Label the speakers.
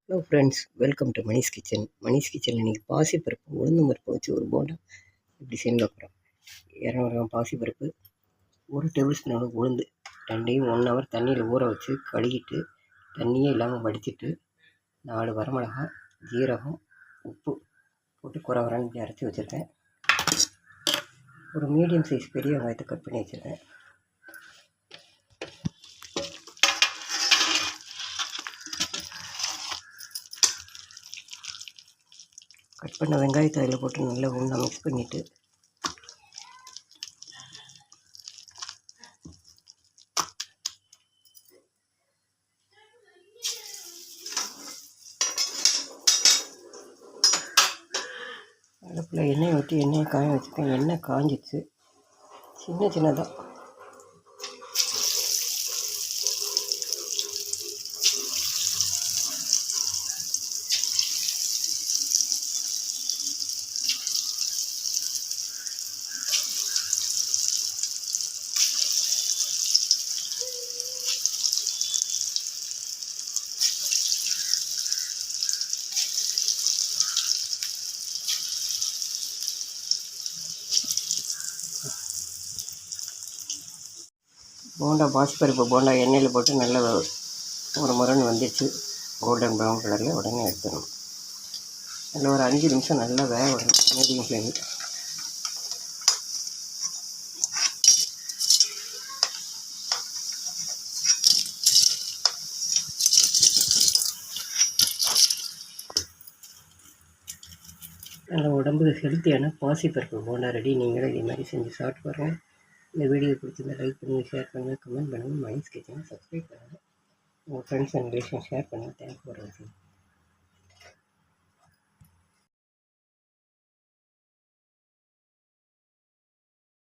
Speaker 1: Hello friends welcome to Manish kitchen Manish கிச்சனில் இன்றைக்கி பாசிப்பருப்பு உளுந்து பருப்பு வச்சு ஒரு போண்டா இப்படி செஞ்சு பார்க்குறோம் இரநூறு கிராம் பாசிப்பருப்பு ஒரு டேபிள் ஸ்பூன் அளவு உளுந்து ரெண்டையும் ஒன் ஹவர் தண்ணியில் ஊற வச்சு கழுகிட்டு தண்ணியே இல்லாமல் வடிச்சிட்டு நாலு வரமிளகாய் ஜீரகம் உப்பு போட்டு குறை வரன்னு அரைச்சி வச்சுருக்கேன். ஒரு மீடியம் சைஸ் பெரிய வெங்காயத்தை கட் பண்ணி வச்சுருக்கேன். கட் பண்ண வெங்காயத்தை அதில் போட்டு நல்லா ஒன்றா மிக்ஸ் பண்ணிவிட்டு அடுப்பில் எண்ணெய் ஊற்றி எண்ணெயை காய வச்சுருக்கேன் எண்ணெய் காஞ்சிச்சு சின்ன சின்னதாக போண்டா பாசிப்பருப்பு போண்டா எண்ணெயில் போட்டு நல்லா ஒரு முரண் வந்துச்சு. கோல்டன் ப்ரௌன் கலரில் உடனே எடுத்துடணும். அதில் ஒரு அஞ்சு நிமிஷம் நல்லா வேக விடணும். மீடியம் ஃப்ளேமில். நல்ல உடம்புக்கு ஹெல்த்தியான பாசிப்பருப்பு போண்டா ரெடி. நீங்களும் இதே மாதிரி செஞ்சு சாப்பிட்டு பாருங்கள் இந்த வீடியோ பிடிச்சிருந்தா லைக் பண்ணுங்கள் ஷேர் பண்ணுங்கள் கமெண்ட் பண்ணுங்கள் மைண்ட்ஸ் கிச்சனை சப்ஸ்கிரைப் பண்ணுங்கள் உங்கள் ஃப்ரெண்ட்ஸ் அண்ட் ரிலேஷன் ஷேர் பண்ணுங்கள் தேங்க்ஸ் ஃபார் வாட்சிங்